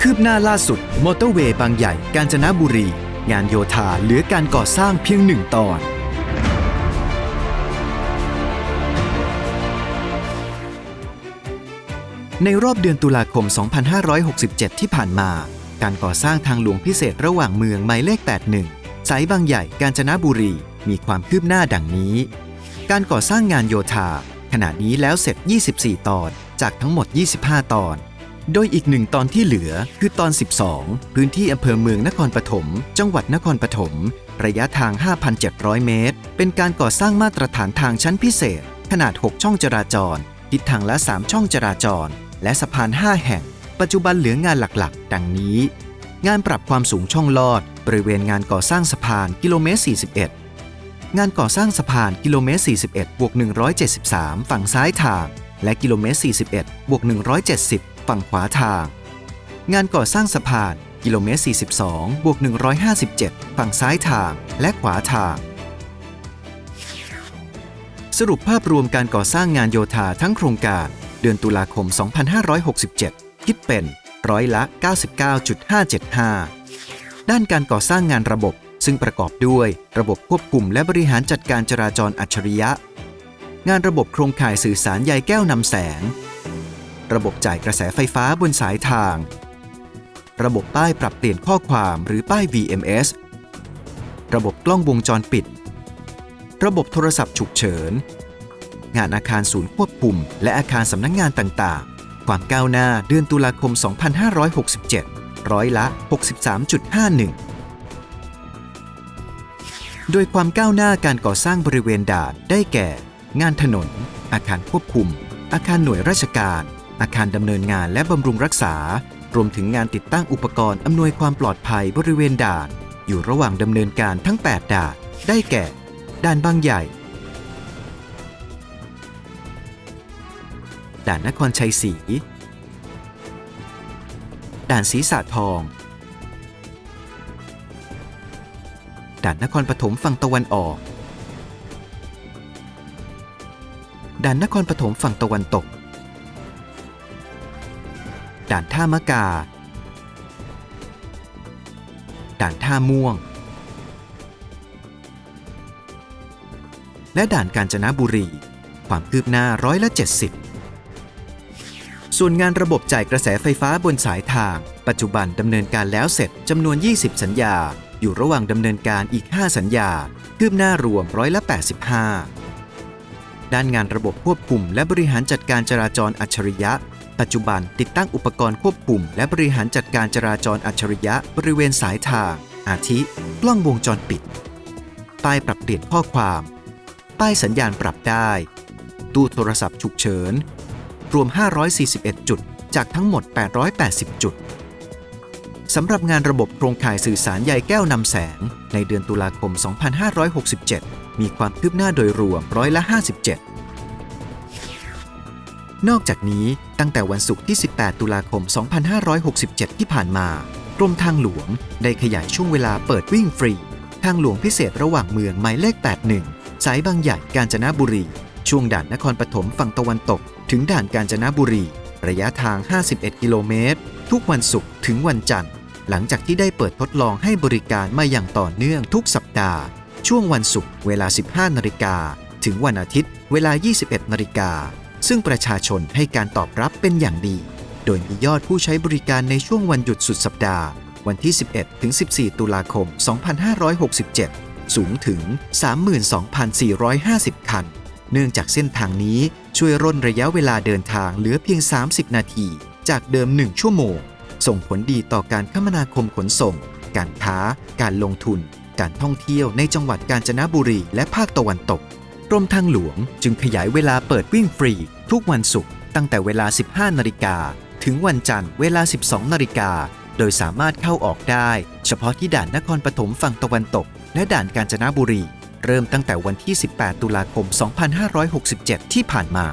คืบหน้าล่าสุด มอเตอร์เวย์บางใหญ่กาญจนบุรี งานโยธาเหลือการก่อสร้างเพียงหนึ่งตอน ในรอบเดือนตุลาคม 2567 ที่ผ่านมา การก่อสร้างทางหลวงพิเศษระหว่างเมืองหมายเลข 81 สายบางใหญ่กาญจนบุรี มีความคืบหน้าดังนี้ การก่อสร้างงานโยธา ขณะนี้แล้วเสร็จ 24 ตอน จากทั้งหมด 25 ตอน โดยอีกหนึ่งตอนที่เหลือคือตอน 12 พื้นที่อำเภอเมืองนครปฐม จังหวัดนครปฐม ระยะทาง 5,700 เมตร เป็นการก่อสร้างมาตรฐานทางชั้นพิเศษ ขนาด 6 ช่องจราจร ทิศทางละ 3 ช่องจราจร และสะพาน 5 แห่ง ปัจจุบันเหลืองานหลักๆ ดังนี้ งานปรับความสูงช่องลอด บริเวณงานก่อสร้างสะพานกิโลเมตร 41 งานก่อสร้างสะพานกิโลเมตร 41บวก173 ฝั่งซ้ายทาง และกิโลเมตร 41บวก170 ฝั่งขวาทาง งานก่อสร้างสะพานกิโลเมตร 42 บวก 157 ฝั่งซ้ายทางและขวาทาง สรุปภาพรวมการก่อสร้างงานโยธาทั้งโครงการ เดือนตุลาคม 2567 คิดเป็นร้อยละ 99.575 ด้านการก่อสร้างงานระบบ ซึ่งประกอบด้วยระบบควบคุมและบริหารจัดการจราจรอัจฉริยะ งานระบบโครงข่ายสื่อสารใยแก้วนำแสง ระบบจ่ายกระแสไฟฟ้าบนสายทาง ระบบป้ายปรับเปลี่ยนข้อความหรือป้าย VMS ระบบกล้องวงจรปิด ระบบโทรศัพท์ฉุกเฉิน งานอาคารศูนย์ควบคุม และอาคารสำนักงงานต่างๆ ความก้าวหน้าเดือนตุลาคม 2567 ร้อยละ 63.51โดยความก้าวหน้าการก่อสร้างบริเวณด่านได้แก่ งานถนน อาคารควบคุม อาคารหน่วยราชการ อาคารดำเนินงานและบำรุงรักษา รวมถึงงานติดตั้งอุปกรณ์อำนวยความปลอดภัยบริเวณด่าน อยู่ระหว่างดำเนินการทั้ง 8 ด่าน ได้แก่ ด่านบางใหญ่ ด่านนครชัยศรี ด่านศรีสะทอง ด่านนครปฐมฝั่งตะวันออก ด่านนครปฐมฝั่งตะวันตก ด่านท่ามะกา ด่านท่าม่วง และด่านกาญจนบุรี ความคืบหน้าร้อยละ 70 ส่วนงานระบบจ่ายกระแสไฟฟ้าบนสายทาง ปัจจุบันดำเนินการแล้วเสร็จจำนวน 20 สัญญา อยู่ระหว่างดำเนินการอีก 5 สัญญา คืบหน้ารวมร้อยละ 85 ด้านงานระบบควบคุม และบริหารจัดการจราจรอัจฉริยะ ปัจจุบันติดตั้งอุปกรณ์ควบคุม และบริหารจัดการจราจรอัจฉริยะบริเวณสายทาง อาทิ กล้องวงจรปิด ป้ายปรับเปลี่ยนข้อความ ป้ายสัญญาณปรับได้ ตู้โทรศัพท์ฉุกเฉิน รวม 541 จุด จากทั้งหมด 880 จุดสำหรับงานระบบโครงข่ายสื่อสารใยแก้วนำแสง ในเดือนตุลาคม 2567 มีความคืบหน้าโดยรวมร้อยละ 57 นอกจากนี้ตั้งแต่วันศุกร์ที่ 18 ตุลาคม 2567 ที่ผ่านมากรมทางหลวงได้ขยายช่วงเวลาเปิดวิ่งฟรี ทางหลวงพิเศษระหว่างเมืองหมายเลข 81 สายบางใหญ่กาญจนบุรี ช่วงด่านนครปฐมฝั่งตะวันตก ถึงด่านกาญจนบุรี ระยะทาง 51 กิโลเมตร ทุกวันศุกร์ถึงวันจันทร์ หลังจากที่ได้เปิดทดลองให้บริการมาอย่างต่อเนื่องทุกสัปดาห์ ช่วงวันศุกร์เวลา 15 นาฬิกา ถึงวันอาทิตย์ เวลา 21 นาฬิกา ซึ่งประชาชนให้การตอบรับเป็นอย่างดี โดยมียอดผู้ใช้บริการในช่วงวันหยุดสุดสัปดาห์ วันที่ 11 ถึง 14 ตุลาคม 2567 สูงถึง 32,450 คัน เนื่องจากเส้นทางนี้ช่วยร่นระยะเวลาเดินทางเหลือเพียง 30 นาที จากเดิม 1 ชั่วโมง ส่งผลดีต่อการคมนาคมขนส่ง การค้า การลงทุน การท่องเที่ยวในจังหวัดกาญจนบุรีและภาคตะวันตก กรมทางหลวงจึงขยายเวลาเปิดวิ่งฟรี ทุกวันศุกร์ตั้งแต่เวลา 15 นาฬิกา ถึงวันจันทร์เวลา 12 นาฬิกา โดยสามารถเข้าออกได้ เฉพาะที่ด่านนครปฐมฝั่งตะวันตก และด่านกาญจนบุรี เริ่มตั้งแต่วันที่ 18 ตุลาคม 2567 ที่ผ่านมา